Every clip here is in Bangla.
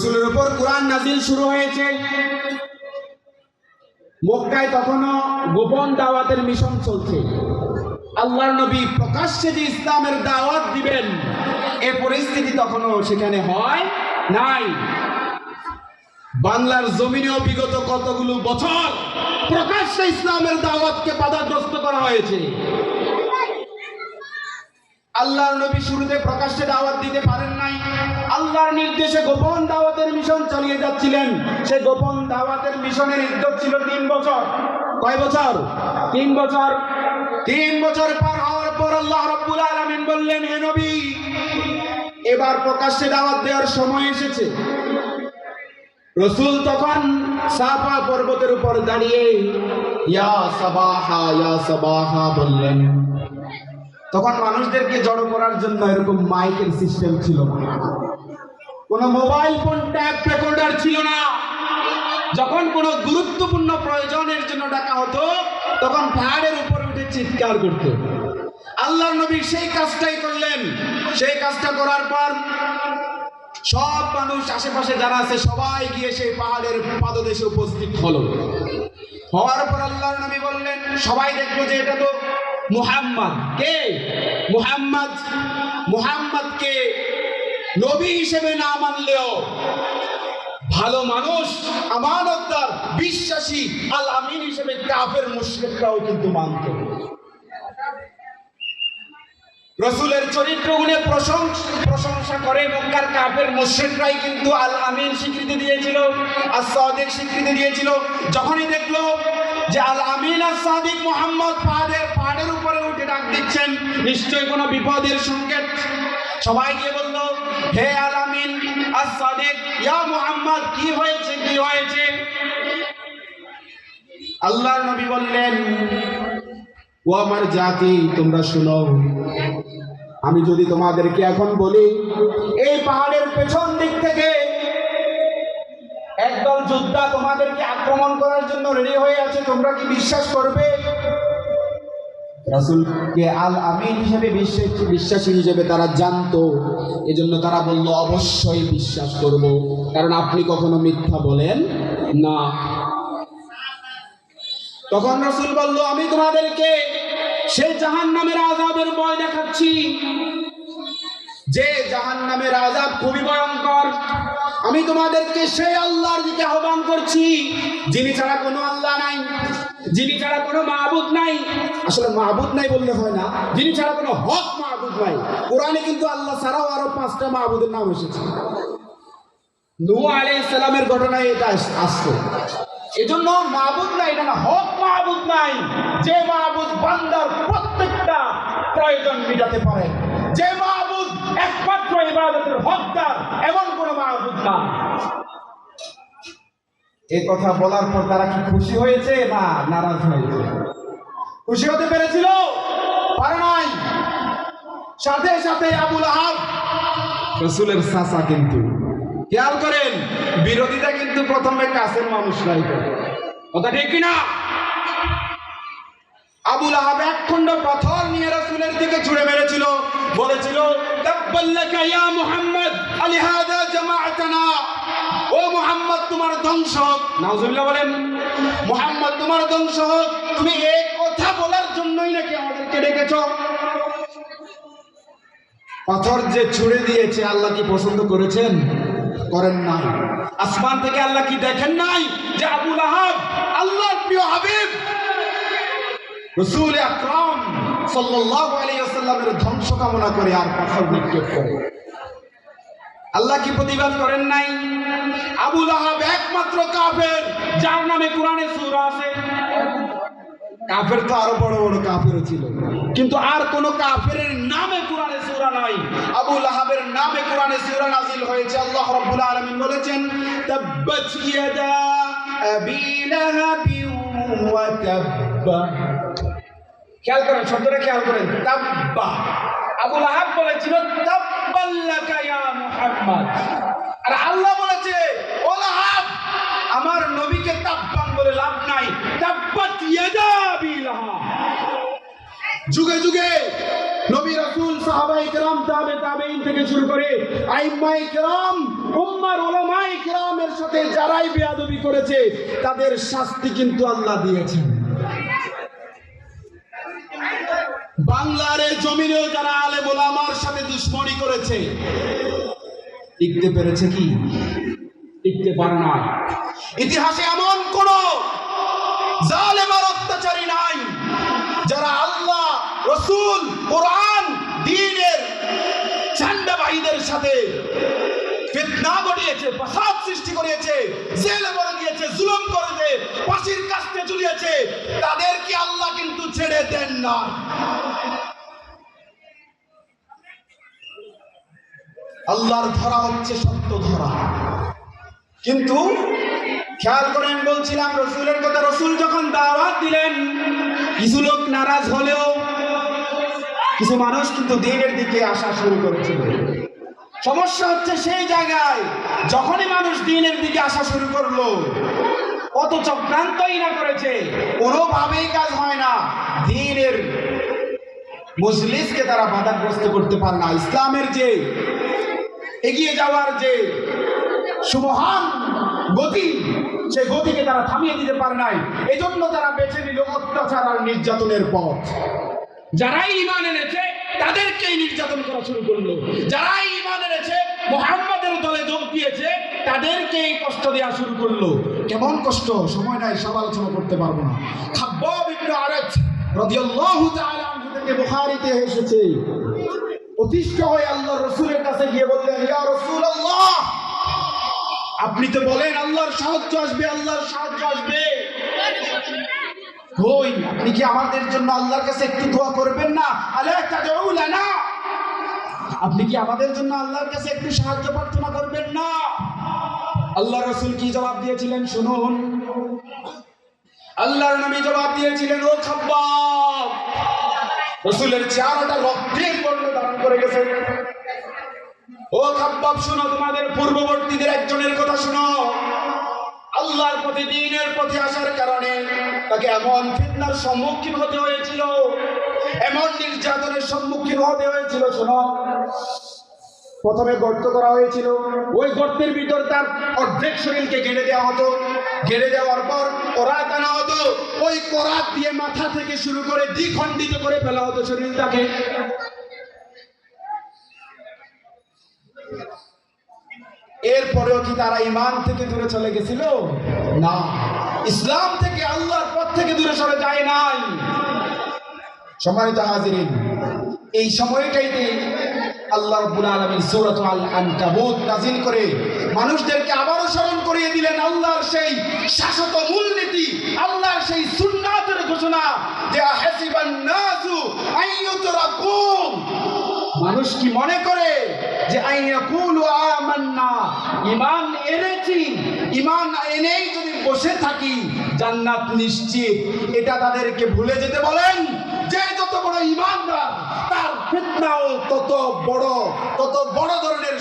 রসুলের উপর কোরআন নাজিল শুরু হয়েছে। মক্কায় তখনও গোপন দাওয়াতের মিশন চলছে। আল্লাহর নবী প্রকাশ্যে যে ইসলামের দাওয়াত দিবেন, এ পরিস্থিতি তখনও সেখানে হয় নাই। বাংলার জমিনেও বিগত কতগুলো বছর প্রকাশ্যে ইসলামের দাওয়াতকে বাধাগ্রস্ত করা হয়েছে। আল্লাহর নবী শুরুতে প্রকাশ্যে দাওয়াত দিতে পারেন নাই। আল্লাহর নির্দেশে গোপন দাওয়াতের মিশন চালিয়ে যাচ্ছিলেন। সে গোপন দাওয়াতের মিশনের ইদ্যত ছিল তিন বছর। কয় বছর? তিন বছর। তিন বছর পার হওয়ার পর আল্লাহ রব্বুল আলামিন বললেন, হে নবী, এবার প্রকাশ্যে দাওয়াত দেওয়ার সময় এসেছে। রসুল তখন সাফা পর্বতের উপর দাঁড়িয়ে, ইয়া সাবাহা ইয়া সাবাহা, বললেন। তখন মানুষদেরকে জড়ো করার জন্য এরকম মাইকের সিস্টেম ছিল না। কোনো মোবাইল ফোন ট্যাপ রেকর্ডার ছিল না। যখন কোনো গুরুত্বপূর্ণ প্রয়োজনের জন্য ডাকা হতো, তখন পাহাড়ের উপরে উঠে চিৎকার করত। আল্লাহ নবী সেই কাজটাই করলেন। সেই কাজটা করার পর সব মানুষ, আশেপাশে যারা আছে, সবাই গিয়ে সেই পাহাড়ের পাদদেশে উপস্থিত হলো। হওয়ার পর আল্লাহর নবী বললেন, সবাই দেখল যে এটা তো মুহাম্মদ কে? মুহাম্মদ মুহাম্মদকে নবী হিসেবে না মানলেও ভালো মানুষ, আমানতদার, বিশ্বাসী, আল আমিন হিসেবে কাফের মুশরিকরাও কিন্তু মানত। রসুলের চরিত্র গুণে প্রশংসা প্রশংসা করে মক্কার কাফের মুশরিকরাই কিন্তু আল আমিন স্বীকৃতি দিয়েছিল আর সাদিক স্বীকৃতি দিয়েছিল। যখনই দেখল যে আল আমিন আর সাদিক মোহাম্মদ পাহাড়ের দিচ্ছেন, নিশ্চয়ই কোনো বিপদের সংকেত। সবাই গিয়ে বলল, হে আল আমিন আর সাদিক ইয়া মোহাম্মদ, কি হয়েছে কি হয়েছে? আল্লাহর নবী বললেন, ও আমার জাতি, তোমরা শুনো। আমি যদি তোমাদেরকে এখন বলি, এই পাহাড়ের পেছন দিক থেকে একদল যোদ্ধা তোমাদেরকে আক্রমণ করার জন্য রেডি হয়ে আছে, তোমরা কি বিশ্বাস করবে? রাসুলকে আল আমিন হিসেবে বিশ্বাস বিশ্বাসী হিসেবে তারা জানতো। এজন্য তারা বলল, অবশ্যই বিশ্বাস করব। কারণ আপনি কখনো মিথ্যা বলেন না। তখন রসুল বলল, আমি তোমাদেরকে সে জাহান নামের আজাবের ভয় দেখাচ্ছি, যে জাহান নামের আজাব খুবই ভয়ঙ্কর। আমি তোমাদেরকে সেই আল্লাহর দিকে আহ্বান করছি যিনি ছাড়া কোনো আল্লাহ নাই, যিনি ছাড়া কোনো মাহবুদ নাই। আসলে মাহবুদ নাই বললে হয় না, যিনি ছাড়া কোনো হক মাহবুদ নাই। কোরআনে কিন্তু আল্লাহ ছাড়াও আরও পাঁচটা মাহবুদের নাম এসেছে। নূ আলাইহিস সালামের ঘটনায় এটা আস- আসছে। এজন্য মাহবুদ নাই না হক মাহবুদ নাই। যে মাহবুদ বান্দার প্রত্যেকটা প্রয়োজন মেটাতে পারে। যে মাহবুদ একমাত্র ইবাদতের হকদার, এমন কোন মাহবুদ না। এই কথা বলার পর তারা কি খুশি হয়েছে না নারাজ হয়েছে? খুশি হতে পেরেছিল? পারে নাই। সাথে সাথে আবুল আহাব রসুলের চাচা কিন্তু। খেয়াল করেন বিরোধিতা কিন্তু প্রথমে কাছের মানুষরাই করে কথা ঠিক কিনা আবুল আহাব এক খণ্ড পাথর নিয়ে রাসূলের দিকে ছুঁড়ে মেরেছিল। বলেছিল তাব্বাল্লাকা ইয়া মুহাম্মদ আলিহাদা জামাআতানা। মুহাম্মদ তোমার ধ্বংস হোক। নাউজুবিল্লাহ বলেন। মুহাম্মদ তোমার ধ্বংস হোক। তুমি এই কথা বলার জন্যই নাকি আমাদেরকে ডেকেছো? পাথর যে ছুড়ে দিয়েছে আল্লাহ কি পছন্দ করেছেন? করেন নাই। আসমান থেকে আল্লাহ কি দেখেন নাই? যে আবুল আহাব আল্লাহর প্রিয় হাবিব। রসুল আকরাম সাল্লাল্লাহু আলাইহি ওয়াসাল্লামের ধ্বংস কামনা করে আর পাথর নিক্ষেপ করে। আল্লাহ কি প্রতিবাদ করেন নাই? আবুল আহাব একমাত্র কাফের যার নামে কোরআনে সুর আছে। কাফের তো আরও বড় বড় কাফেরও ছিল। কিন্তু আর কোন কাফের নামে কোরআনে সূরা নাই। আবু লাহাবের নামে কোরআনে সূরা নাজিল হয়েছে আল্লাহ রাব্বুল আলামিন বলেছেন তাব্বাত ইয়াদা আবি লাহাবি ওয়া তাব্বা। খেয়াল করেন শব্দটা খেয়াল করেন তাব্বা। আবু লাহাব বলেছিল মুহাম্মদ আর আল্লাহ বলেছে আমার নবীকে তাব্বান বলে লাভ নাই। যুগে যুগে নবী রাসূল, সাহাবায়ে কেরাম, তাবে তাবেঈন থেকে শুরু করে আইম্মায়ে কেরাম, উম্মার উলামায়ে জগতে যারাই বেয়াদবি করেছে, তাদের শাস্তি কিন্তু আল্লাহ দিয়েছেন। বাংলার জমিনেও যারা আলে বলে আমার সাথে দুশ্মনী করেছে, টিকতে পেরেছে কি? টিকতে পারে না ইতিহাসে এমন কোন জালেম অত্যাচারী নাই, যারা আল্লাহ, রসুল, কোরআন দিনের চান্ডাবাহীদের সাথে ফিতনা ঘটিয়েছে, ফাসাদ সৃষ্টি করিয়েছে জেলে করে দিয়েছে, জুলুম করেছে, ফাঁসির কাস্তে ঝুলিয়েছে তাদেরকে আল্লাহ কিন্তু ছেড়ে দেন না আল্লাহর ধরা হচ্ছে সত্য ধরা। কিন্তু খেয়াল করেন বলছিলাম, রসুলের কথা রসুল যখন দাওয়াত দিলেন, কিছু লোক নারাজ হলেও কিছু মানুষ কিন্তু দিনের দিকে আসা শুরু করেছিল। সমস্যা হচ্ছে সেই জায়গায় যখনই মানুষ দিনের দিকে আসা শুরু করল কত চক্রান্তই না করেছে, কোনোভাবেই কাজ হয় না। দিনের মুসলিসকে তারা বাধাগ্রস্ত করতে পারে না। ইসলামের যে এগিয়ে যাওয়ার যে সুমহান গতি, সেই গতিকে তারা থামিয়ে দিতে পারে নাই। এজন্য তারা বেছে নিল অত্যাচার আর নির্যাতনের পথ। যারাই ইমান এনেছে, তাদেরকেই নির্যাতন করা শুরু করল। যারাই ইমান এনেছে, মোহাম্মদের দলে যোগ দিয়েছে, তাদেরকেই কষ্ট দেওয়া শুরু করল। কেমন কষ্ট? সময় নাই, সব আলোচনা করতে পারব না। খাব্বাব ইবনে আরাজ রাদিয়াল্লাহু তাআলা আনহু থেকে বুখারীতে এসেছে অতিষ্ঠ হয়ে আল্লাহ রসুলের কাছে গিয়ে বললেন, ইয়া রাসূলুল্লাহ! আপনি তো বলেন, আল্লাহর সাহায্য আসবে, আল্লাহর সাহায্য আসবে। কই আপনি কি আমাদের জন্য আল্লাহর কাছে একটু দোয়া করবেন না? তাদউ আপনি কি আমাদের জন্য আল্লাহর কাছে একটু সাহায্য প্রার্থনা করবেন না? আল্লাহ রসুল কি জবাব দিয়েছিলেন, শুনুন। আল্লাহর নবী জবাব দিয়েছিলেন, ও খাব্বাব! রসুলের চেহারাটা রক্তের বর্ণ দান করে গেছে। ও খাব্বাব, শোনো তোমাদের পূর্ববর্তীদের একজনের কথা শোনো। আল্লাহর প্রতি, দিনের পথে আসার কারণে তাকে এমন ফিতনার সম্মুখীন হতে হয়েছিল, এমন নির্যাতনের সম্মুখীন হতে হয়েছিল, শোনো। প্রথমে গর্ত করা হয়েছিল। ওই গর্তের ভিতর তার অর্ধেক শরীরকে গেড়ে দেওয়া হতো। গেড়ে দেওয়ার পর করাত আনা হতো। ওই করাত দিয়ে মাথা থেকে শুরু করে দ্বিখণ্ডিত করে ফেলা হতো শরীরটাকে। এরপরেও কি তারা ইমান থেকে দূরে চলে গেছিল? না। ইসলাম থেকে আল্লাহর পথ থেকে দূরে সরে যায় নাই। সম্মানিত হাজিরিন, এই সময়টাইতে আল্লাহ রাব্বুল আলামিন সূরাত আল আনকাবুত নাযিল করে মানুষদেরকে আবারও স্মরণ করিয়ে দিলেন আল্লাহর সেই শাশ্বত মূলনীতি, আল্লাহর সেই সুন্নাতের ঘোষণা যে হাসিবান নাসু আইয়ুতরাকু মানুষ কি মনে করে যে আইয়াকুলু আমান্না, ঈমান এনেছি, ঈমান এনেই যদি বসে থাকি, জান্নাত নিশ্চিত। এটা তাদেরকে ভুলে যেতে বলেন, যে যত বড় ঈমানদার, তার ফিতনাও তত বড় তত বড় ধরনের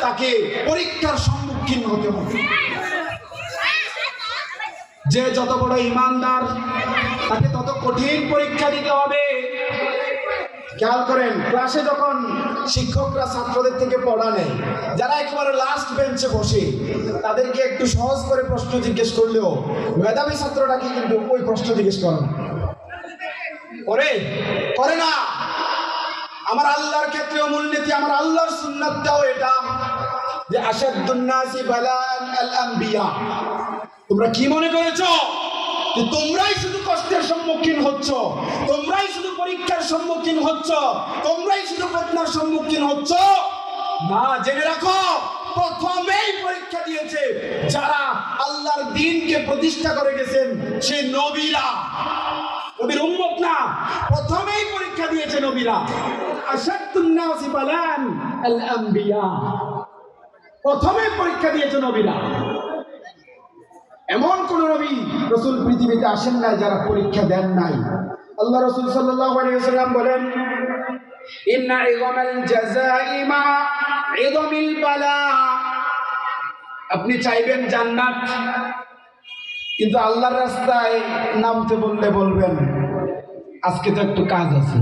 তাকে পরীক্ষার সম্মুখীন হতে হবে। যে যত বড় ঈমানদার তাকে তত কঠিন পরীক্ষা দিতে হবে। খেয়াল করেন, ক্লাসে যখন শিক্ষকরা ছাত্রদের থেকে পড়া নেয়, যারা একেবারে লাস্ট বেঞ্চে বসে, তাদেরকে একটু সহজ করে প্রশ্ন জিজ্ঞেস করলেও মেধাবী ছাত্রটাকে কিন্তু ওই প্রশ্ন জিজ্ঞেস করে না। করে? করে না। আমার আল্লাহর ক্ষেত্রেও মূলনীতি, আমার আল্লাহর সুন্নাতটাও এটা। যে আসাদুন্নাসি বালান তোমরা কি মনে করেছ? যে তোমরাই শুধু কষ্টের সম্মুখীন হচ্ছ, তোমরাই শুধু পরীক্ষার সম্মুখীন হচ্ছ, তোমরাই শুধু প্রশ্নের সম্মুখীন হচ্ছ? না, জেনে রাখো, প্রথমেই পরীক্ষা দিয়েছে যারা আল্লাহর দিনকে প্রতিষ্ঠা করে গেছেন সেই নবীরা। নবীর উম্মত দিয়েছে নবীরা। প্রথমেই পরীক্ষা দিয়েছে নবীরা। এমন কোন নবী রসুল পৃথিবীতে আসেন নাই, যারা পরীক্ষা দেন নাই। আল্লাহ রসুল ওয়াসাল্লাম বলেন আপনি চাইবেন জান্নাত, কিন্তু আল্লাহর রাস্তায় নামতে বললে বলবেন, আজকে তো একটু কাজ আছে।